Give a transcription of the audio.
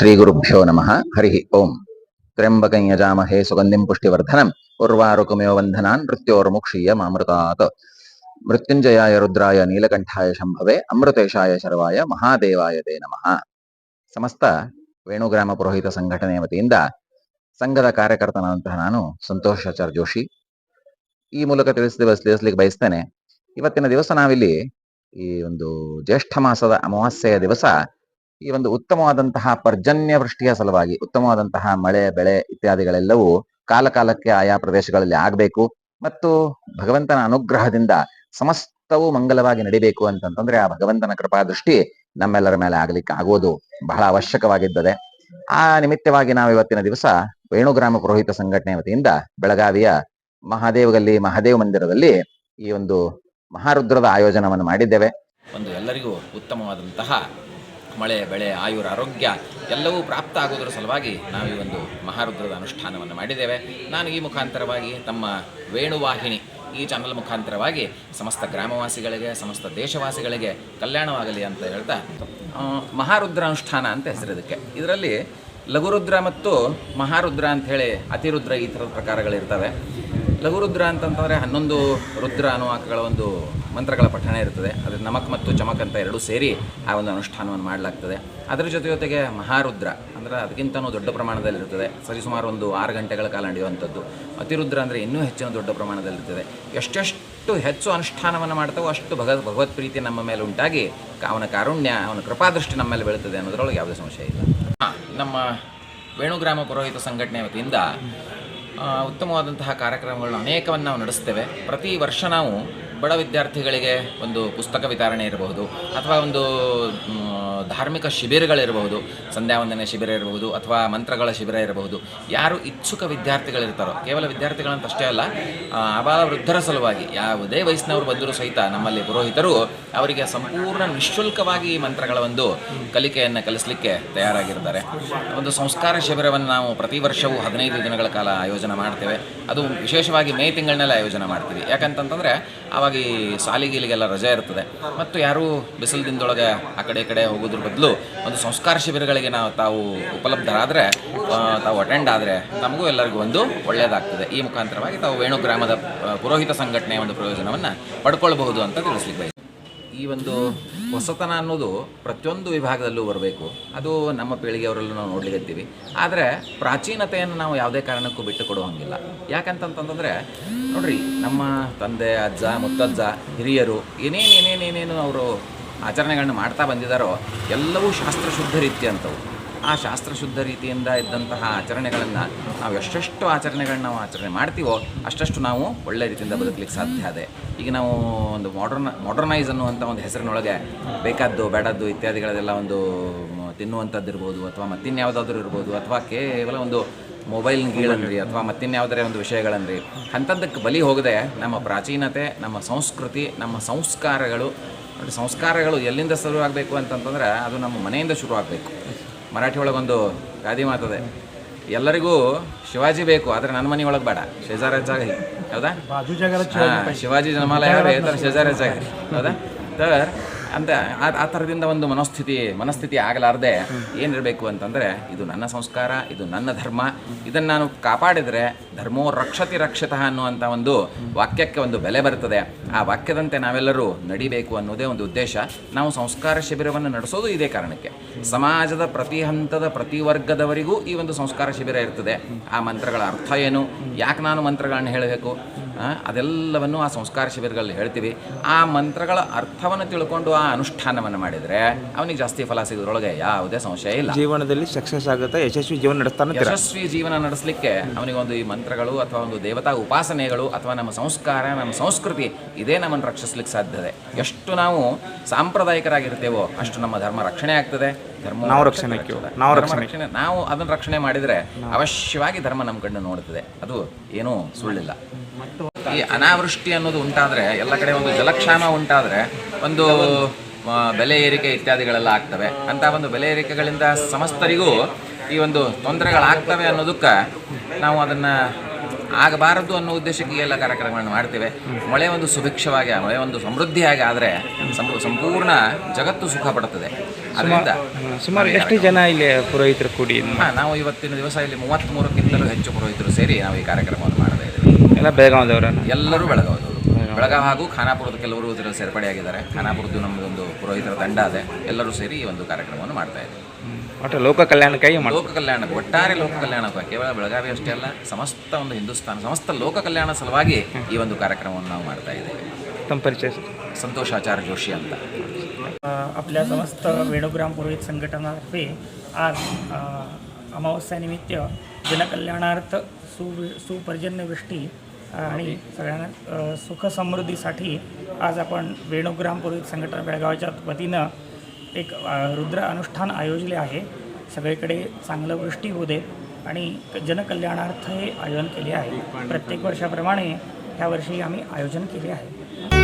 ಶ್ರೀಗುರುಭ್ಯೋ ನಮಃ ಹರಿ ಓಂ ತ್ರ್ಯಂಬಕಂ ಯಜಾಮಹೇ ಸುಗಂಧಿಂ ಪುಷ್ಟಿವರ್ಧನಂ ಉರ್ವಾರುಕಮೇವ ವಂಧನಾನ್ ಮೃತ್ಯೋರ್ಮುಕ್ಷೀಯ ಮಾಮೃತಾತ್ ಮೃತ್ಯುಂಜಯಾಯ ರುದ್ರಾಯ ನೀಲಕಂಠಾಯ ಶಂಭವೆ ಅಮೃತೇಶಾಯ ಶರ್ವಾಯ ಮಹಾದೇವಾಯ ತೇ ನಮಃ ಸಮಸ್ತ ವೇಣುಗ್ರಾಮ ಪುರೋಹಿತ ಸಂಘಟನೆಯ ವತಿಯಿಂದ ಸಂಘದ ಕಾರ್ಯಕರ್ತನಾದಂತಹ ನಾನು ಸಂತೋಷಾಚಾರ್ ಜೋಶಿ. ಈ ಮೂಲಕ ತಿಳಿಸಿದ ತಿಳಿಸ್ಲಿಕ್ಕೆ ಬಯಸ್ತೇನೆ. ಇವತ್ತಿನ ದಿವಸ ನಾವಿಲ್ಲಿ ಈ ಒಂದು ಜ್ಯೇಷ್ಠ ಮಾಸದ ಅಮಾವಾಸ್ಯೆಯ ದಿವಸ ಈ ಒಂದು ಉತ್ತಮವಾದಂತಹ ಪರ್ಜನ್ಯ ವೃಷ್ಟಿಯ ಸಲುವಾಗಿ, ಉತ್ತಮವಾದಂತಹ ಮಳೆ, ಬೆಳೆ ಇತ್ಯಾದಿಗಳೆಲ್ಲವೂ ಕಾಲಕಾಲಕ್ಕೆ ಆಯಾ ಪ್ರದೇಶಗಳಲ್ಲಿ ಆಗಬೇಕು ಮತ್ತು ಭಗವಂತನ ಅನುಗ್ರಹದಿಂದ ಸಮಸ್ತವೂ ಮಂಗಲವಾಗಿ ನಡಿಬೇಕು ಅಂತಂತಂದ್ರೆ ಆ ಭಗವಂತನ ಕೃಪಾ ದೃಷ್ಟಿ ನಮ್ಮೆಲ್ಲರ ಮೇಲೆ ಆಗಲಿಕ್ಕೆ ಆಗುವುದು ಬಹಳ ಅವಶ್ಯಕವಾಗಿದ್ದದೆ ಆ ನಿಮಿತ್ತವಾಗಿ ನಾವು ಇವತ್ತಿನ ದಿವಸ ವೇಣುಗ್ರಾಮ ಪುರೋಹಿತ ಸಂಘಟನೆ ವತಿಯಿಂದ ಬೆಳಗಾವಿಯ ಮಹಾದೇವಗಲ್ಲಿ, ಮಹಾದೇವ ಮಂದಿರದಲ್ಲಿ ಈ ಒಂದು ಮಹಾರುದ್ರದ ಆಯೋಜನವನ್ನು ಮಾಡಿದ್ದೇವೆ. ಒಂದು ಎಲ್ಲರಿಗೂ ಉತ್ತಮವಾದಂತಹ ಮಳೆ, ಬೆಳೆ, ಆಯುರ, ಆರೋಗ್ಯ ಎಲ್ಲವೂ ಪ್ರಾಪ್ತ ಆಗೋದ್ರ ಸಲುವಾಗಿ ನಾವು ಈ ಒಂದು ಮಹಾರುದ್ರದ ಅನುಷ್ಠಾನವನ್ನು ಮಾಡಿದ್ದೇವೆ. ನಾನು ಈ ಮುಖಾಂತರವಾಗಿ ತಮ್ಮ ವೇಣುವಾಹಿನಿ ಈ ಚಾನಲ್ ಮುಖಾಂತರವಾಗಿ ಸಮಸ್ತ ಗ್ರಾಮವಾಸಿಗಳಿಗೆ, ಸಮಸ್ತ ದೇಶವಾಸಿಗಳಿಗೆ ಕಲ್ಯಾಣವಾಗಲಿ ಅಂತ ಹೇಳ್ತಾ ಮಹಾರುದ್ರ ಅನುಷ್ಠಾನ ಅಂತ ಹೆಸರು ಇದಕ್ಕೆ ಇದರಲ್ಲಿ ಲಘುರುದ್ರ ಮತ್ತು ಮಹಾರುದ್ರ ಅಂತ ಹೇಳಿ ಅತಿರುದ್ರ ಈ ಥರದ ಪ್ರಕಾರಗಳಿರ್ತವೆ. ಲಘುರುದ್ರ ಅಂತಂತಂದರೆ ಹನ್ನೊಂದು ರುದ್ರ ಅನುವಾಕಗಳ ಒಂದು ಮಂತ್ರಗಳ ಪಠಣ ಇರ್ತದೆ ಅದು ನಮಕ್ ಮತ್ತು ಚಮಕ್ ಅಂತ ಎರಡೂ ಸೇರಿ ಆ ಒಂದು ಅನುಷ್ಠಾನವನ್ನು ಮಾಡಲಾಗ್ತದೆ. ಅದರ ಜೊತೆ ಜೊತೆಗೆ ಮಹಾರುದ್ರ ಅಂದರೆ ಅದಕ್ಕಿಂತನೂ ದೊಡ್ಡ ಪ್ರಮಾಣದಲ್ಲಿರ್ತದೆ ಸರಿಸುಮಾರು ಒಂದು ಆರು ಗಂಟೆಗಳ ಕಾಲ ನಡೆಯುವಂಥದ್ದು. ಅತಿರುದ್ರ ಅಂದರೆ ಇನ್ನೂ ಹೆಚ್ಚಿನ ದೊಡ್ಡ ಪ್ರಮಾಣದಲ್ಲಿರ್ತದೆ. ಎಷ್ಟೆಷ್ಟು ಹೆಚ್ಚು ಅನುಷ್ಠಾನವನ್ನು ಮಾಡ್ತಾವೋ ಅಷ್ಟು ಭಗವತ್ ಭಗವತ್ ಪ್ರೀತಿ ನಮ್ಮ ಮೇಲೆ ಉಂಟಾಗಿ ಅವನ ಕಾರುಣ್ಯ, ಅವನ ಕೃಪಾದೃಷ್ಟಿ ನಮ್ಮ ಮೇಲೆ ಬೀಳುತ್ತದೆ ಅನ್ನೋದ್ರೊಳಗೆ ಯಾವುದೇ ಸಂಶಯ ಇಲ್ಲ. ನಮ್ಮ ವೇಣುಗ್ರಾಮ ಪುರೋಹಿತ ಸಂಘಟನೆ ವತಿಯಿಂದ ಉತ್ತಮವಾದಂತಹ ಕಾರ್ಯಕ್ರಮಗಳನ್ನ ಅನೇಕವನ್ನು ನಾವು ನಡೆಸ್ತೇವೆ. ಪ್ರತಿ ವರ್ಷ ನಾವು ಬಡ ವಿದ್ಯಾರ್ಥಿಗಳಿಗೆ ಒಂದು ಪುಸ್ತಕ ವಿತರಣೆ ಇರಬಹುದು. ಅಥವಾ ಒಂದು ಧಾರ್ಮಿಕ ಶಿಬಿರಗಳಿರಬಹುದು, ಸಂಧ್ಯಾವಂದನೆ ಶಿಬಿರ ಇರಬಹುದು ಅಥವಾ ಮಂತ್ರಗಳ ಶಿಬಿರ ಇರಬಹುದು. ಯಾರು ಇಚ್ಛುಕ ವಿದ್ಯಾರ್ಥಿಗಳಿರ್ತಾರೋ, ಕೇವಲ ವಿದ್ಯಾರ್ಥಿಗಳಂತ ಅಷ್ಟೇ ಅಲ್ಲ ಅಬಾಲ ವೃದ್ಧರ ಸಲುವಾಗಿ ಯಾವುದೇ ವಯಸ್ಸಿನವರು ಬಂದರೂ ಸಹಿತ ನಮ್ಮಲ್ಲಿ ಪುರೋಹಿತರು ಅವರಿಗೆ ಸಂಪೂರ್ಣ ನಿಶುಲ್ಕವಾಗಿ ಈ ಮಂತ್ರಗಳ ಒಂದು ಕಲಿಕೆಯನ್ನು ಕಲಿಸಲಿಕ್ಕೆ ತಯಾರಾಗಿರ್ತಾರೆ. ಒಂದು ಸಂಸ್ಕಾರ ಶಿಬಿರವನ್ನು ನಾವು ಪ್ರತಿ ವರ್ಷವೂ ಹದಿನೈದು ದಿನಗಳ ಕಾಲ ಆಯೋಜನೆ ಮಾಡ್ತೇವೆ. ಅದು ವಿಶೇಷವಾಗಿ ಮೇ ತಿಂಗಳನ್ನೆಲ್ಲ ಆಯೋಜನೆ ಮಾಡ್ತೀವಿ. ಯಾಕಂತಂತಂದರೆ ಆವಾಗ ಈ ಸಾಲಿಗೀಲಿಗೆಲ್ಲ ರಜೆ ಇರ್ತದೆ. ಮತ್ತು ಯಾರೂ ಬಿಸಿಲು ದಿನದೊಳಗೆ ಆ ಕಡೆ ಈ ಕಡೆ ಹೋಗೋದ್ರ ಬದಲು ಒಂದು ಸಂಸ್ಕಾರ ಶಿಬಿರಗಳಿಗೆ ನಾವು ತಾವು ಉಪಲಬ್ಧರಾದರೆ ತಾವು ಅಟೆಂಡ್ ಆದರೆ ನಮಗೂ ಎಲ್ಲರಿಗೂ ಒಂದು ಒಳ್ಳೆಯದಾಗ್ತದೆ ಈ ಮುಖಾಂತರವಾಗಿ ತಾವು ವೇಣು ಗ್ರಾಮದ ಪುರೋಹಿತ ಸಂಘಟನೆಯ ಒಂದು ಪ್ರಯೋಜನವನ್ನು ಪಡ್ಕೊಳ್ಬಹುದು ಅಂತ ತಿಳಿಸ್ಲಿಕ್ಕೆ. ಈ ಒಂದು ಹೊಸತನ ಅನ್ನೋದು ಪ್ರತಿಯೊಂದು ವಿಭಾಗದಲ್ಲೂ ಬರಬೇಕು. ಅದು ನಮ್ಮ ಪೀಳಿಗೆಯವರಲ್ಲೂ ನಾವು ನೋಡ್ಲಿಕ್ಕತ್ತೀವಿ ಆದರೆ ಪ್ರಾಚೀನತೆಯನ್ನು ನಾವು ಯಾವುದೇ ಕಾರಣಕ್ಕೂ ಬಿಟ್ಟು ಕೊಡೋ ಹಂಗಿಲ್ಲ ಯಾಕಂತಂತಂದರೆ, ನೋಡ್ರಿ, ನಮ್ಮ ತಂದೆ, ಅಜ್ಜ, ಮುತ್ತಜ್ಜ, ಹಿರಿಯರು ಏನೇನು ಏನೇನು ಏನೇನು ಅವರು ಆಚರಣೆಗಳನ್ನ ಮಾಡ್ತಾ ಬಂದಿದ್ದಾರೋ ಎಲ್ಲವೂ ಶಾಸ್ತ್ರಶುದ್ಧ ರೀತಿ ಅಂತವು. ಆ ಶಾಸ್ತ್ರಶುದ್ಧ ರೀತಿಯಿಂದ ಇದ್ದಂತಹ ಆಚರಣೆಗಳನ್ನು ನಾವು ಎಷ್ಟೆಷ್ಟು ಆಚರಣೆಗಳನ್ನ ನಾವು ಆಚರಣೆ ಮಾಡ್ತೀವೋ ಅಷ್ಟಷ್ಟು ನಾವು ಒಳ್ಳೆ ರೀತಿಯಿಂದ ಬದುಕಲಿಕ್ಕೆ ಸಾಧ್ಯ ಅದೇ. ಈಗ ನಾವು ಒಂದು ಮಾಡರ್ನ ಮಾಡರ್ನೈಸ್ ಅನ್ನುವಂಥ ಒಂದು ಹೆಸರಿನೊಳಗೆ ಬೇಕಾದ್ದು, ಬೇಡದ್ದು ಇತ್ಯಾದಿಗಳದೆಲ್ಲ ಒಂದು ತಿನ್ನುವಂಥದ್ದು ಇರ್ಬೋದು ಅಥವಾ ಮತ್ತಿನ್ಯಾವುದಾದ್ರೂ ಇರ್ಬೋದು ಅಥವಾ ಕೇವಲ ಒಂದು ಮೊಬೈಲ್ ಗೀಳನ್ರಿ ಅಥವಾ ಮತ್ತಿನ್ಯಾವುದರೇ ಒಂದು ವಿಷಯಗಳನ್ರಿ ಅಂಥದ್ದಕ್ಕೆ ಬಲಿ ಹೋಗದೆ ನಮ್ಮ ಪ್ರಾಚೀನತೆ, ನಮ್ಮ ಸಂಸ್ಕೃತಿ, ನಮ್ಮ ಸಂಸ್ಕಾರಗಳು ನೋಡಿ ಸಂಸ್ಕಾರಗಳು ಎಲ್ಲಿಂದ ಶುರು ಆಗಬೇಕು ಅಂತಂತಂದ್ರೆ ಅದು ನಮ್ಮ ಮನೆಯಿಂದ ಶುರು ಆಗಬೇಕು. ಮರಾಠಿ ಒಳಗೊಂದು ಗಾದಿ ಮಾತದೆ ಎಲ್ಲರಿಗೂ ಶಿವಾಜಿ ಬೇಕು ಆದರೆ ನನ್ನ ಮನೆ ಒಳಗೆ ಬೇಡ. ಹೆಚ್ಚಾಗಿ ಹೌದಾ? ಶಿವಾಜಿ ಜನಮಾಲಯ ಶೇಜಾರ ಹೌದಾ? तर ಅಂತ ಆ- ಥರದಿಂದ ಒಂದು ಮನಸ್ಥಿತಿ ಮನಸ್ಥಿತಿ ಆಗಲಾರ್ದೆ ಏನಿರಬೇಕು ಅಂತಂದರೆ, ಇದು ನನ್ನ ಸಂಸ್ಕಾರ, ಇದು ನನ್ನ ಧರ್ಮ, ಇದನ್ನು ನಾನು ಕಾಪಾಡಿದರೆ ಧರ್ಮೋ ರಕ್ಷತಿ ರಕ್ಷತಃ ಅನ್ನುವಂಥ ಒಂದು ವಾಕ್ಯಕ್ಕೆ ಒಂದು ಬೆಲೆ ಬರ್ತದೆ. ಆ ವಾಕ್ಯದಂತೆ ನಾವೆಲ್ಲರೂ ನಡಿಬೇಕು ಅನ್ನೋದೇ ಒಂದು ಉದ್ದೇಶ. ನಾವು ಸಂಸ್ಕಾರ ಶಿಬಿರವನ್ನು ನಡೆಸೋದು ಇದೇ ಕಾರಣಕ್ಕೆ. ಸಮಾಜದ ಪ್ರತಿ ಹಂತದ ಪ್ರತಿ ವರ್ಗದವರಿಗೂ ಈ ಒಂದು ಸಂಸ್ಕಾರ ಶಿಬಿರ ಇರ್ತದೆ. ಆ ಮಂತ್ರಗಳ ಅರ್ಥ ಏನು? ಯಾಕೆ ನಾನು ಮಂತ್ರಗಳನ್ನು ಹೇಳಬೇಕು? ಅದೆಲ್ಲವನ್ನು ಆ ಸಂಸ್ಕಾರ ಶಿಬಿರಗಳಲ್ಲಿ ಹೇಳ್ತೀವಿ. ಆ ಮಂತ್ರಗಳ ಅರ್ಥವನ್ನು ತಿಳ್ಕೊಂಡು ಆ ಅನುಷ್ಠಾನವನ್ನು ಮಾಡಿದರೆ ಅವನಿಗೆ ಜಾಸ್ತಿ ಫಲ ಸಿಗೋದ್ರೊಳಗೆ ಯಾವುದೇ ಸಂಶಯ ಇಲ್ಲ. ಜೀವನದಲ್ಲಿ ಸಕ್ಸಸ್ ಆಗುತ್ತೆ ಯಶಸ್ವಿ ಜೀವನ ನಡೆಸ್ತಾನೆ ಯಶಸ್ವಿ ಜೀವನ ನಡೆಸಲಿಕ್ಕೆ ಅವನಿಗೊಂದು ಈ ಮಂತ್ರಗಳು ಅಥವಾ ಒಂದು ದೇವತಾ ಉಪಾಸನೆಗಳು ಅಥವಾ ನಮ್ಮ ಸಂಸ್ಕಾರ ನಮ್ಮ ಸಂಸ್ಕೃತಿ ಇದೇ ನಮ್ಮನ್ನು ರಕ್ಷಿಸ್ಲಿಕ್ಕೆ ಸಾಧ್ಯತೆ ಎಷ್ಟು ನಾವು ಸಾಂಪ್ರದಾಯಿಕರಾಗಿರ್ತೇವೋ ಅಷ್ಟು ನಮ್ಮ ಧರ್ಮ ರಕ್ಷಣೆ ಆಗ್ತದೆ. ಧರ್ಮ ನಾವು ರಕ್ಷಣೆ ನಾವು ರಕ್ಷಣೆ ನಾವು ಅದನ್ನು ರಕ್ಷಣೆ ಮಾಡಿದರೆ ಅವಶ್ಯವಾಗಿ ಧರ್ಮ ನಮ್ಮ ಕಣ್ಣು ನೋಡುತ್ತದೆ. ಅದು ಏನೂ ಸುಳ್ಳಿಲ್ಲ. ಈ ಅನಾವೃಷ್ಟಿ ಅನ್ನೋದು ಉಂಟಾದರೆ ಎಲ್ಲ ಕಡೆ ಒಂದು ಜಲಕ್ಷಾಮ ಉಂಟಾದರೆ ಒಂದು ಬೆಲೆ ಏರಿಕೆ ಇತ್ಯಾದಿಗಳೆಲ್ಲ ಆಗ್ತವೆ. ಅಂತ ಒಂದು ಬೆಲೆ ಏರಿಕೆಗಳಿಂದ ಸಮಸ್ತರಿಗೂ ಈ ಒಂದು ತೊಂದರೆಗಳಾಗ್ತವೆ ಅನ್ನೋದಕ್ಕೆ ನಾವು ಅದನ್ನು ಆಗಬಾರದು ಅನ್ನೋ ಉದ್ದೇಶಕ್ಕೆ ಎಲ್ಲ ಕಾರ್ಯಕ್ರಮಗಳನ್ನು ಮಾಡ್ತೇವೆ. ಮಳೆ ಒಂದು ಸುಭಿಕ್ಷವಾಗಿ ಮಳೆ ಒಂದು ಸಮೃದ್ಧಿಯಾಗಿ ಆದರೆ ಸಂಪೂರ್ಣ ಜಗತ್ತು ಸುಖ ಪಡುತ್ತದೆ. ಅದರಿಂದ ಸುಮಾರು ಎಷ್ಟು ಜನ ಇಲ್ಲಿ ಪುರೋಹಿತರು ಕೂಡಿ ನಾವು ಇವತ್ತಿನ ದಿವಸ ಇಲ್ಲಿ ಮೂವತ್ತ್ಮೂರಕ್ಕಿಂತಲೂ ಹೆಚ್ಚು ಪುರೋಹಿತರು ಸೇರಿ ನಾವು ಈ ಇದ್ದೇವೆ ಎಲ್ಲ ಬೆಳಗಾವದವ್ರನ್ನ ಎಲ್ಲರೂ ಬೆಳಗಾವದವರು ಬೆಳಗಾವಿ ಹಾಗೂ ಖಾನಾಪುರದ ಕೆಲವರು ಇದರಲ್ಲಿ ಸೇರ್ಪಡೆಯಾಗಿದ್ದಾರೆ ಖಾನಾಪುರದ್ದು ನಮ್ಮದೊಂದು ಪುರೋಹಿತರ ತಂಡ ಇದೆ ಎಲ್ಲರೂ ಸೇರಿ ಈ ಒಂದು ಕಾರ್ಯಕ್ರಮವನ್ನು ಮಾಡ್ತಾ ಇದ್ದೇವೆ ಒಟ್ಟು ಲೋಕ ಕಲ್ಯಾಣಕ್ಕಾಗಿ ಮಾಡಿ ಲೋಕ ಕಲ್ಯಾಣ ಒಟ್ಟಾರೆ ಲೋಕ ಕಲ್ಯಾಣ ಕೇವಲ ಬೆಳಗಾವಿ ಅಷ್ಟೇ ಅಲ್ಲ ಸಮಸ್ತ ಒಂದು ಹಿಂದೂಸ್ತಾನ ಸಮಸ್ತ ಲೋಕ ಕಲ್ಯಾಣ ಸಲುವಾಗಿ ಈ ಒಂದು ಕಾರ್ಯಕ್ರಮವನ್ನು ನಾವು ಮಾಡ್ತಾ ಇದ್ದೇವೆ ತಮ್ಮ ಪರಿಚಯ ಸರ್. ಸಂತೋಷ್ ಆಚಾರ್ಯ ಜೋಶಿ ಅಂತ अ, आपल्या समस्त वेणुग्राम पुरोहित संघटनातर्फे आज अ, अमावस्यानिमित्त जनकल्याणार्थ सु सुपर्जन्यवृष्टी आणि सगळ्यांना सुखसमृद्धीसाठी आज आपण वेणुग्राम पुरोहित संघटना बेळगावच्या वतीनं एक रुद्र अनुष्ठान आयोजले आहे. सगळीकडे चांगलं वृष्टी होऊ दे आणि जनकल्याणार्थ हे आयोजन केले आहे. प्रत्येक वर्षाप्रमाणे ह्या वर्षी आम्ही आयोजन केले आहे.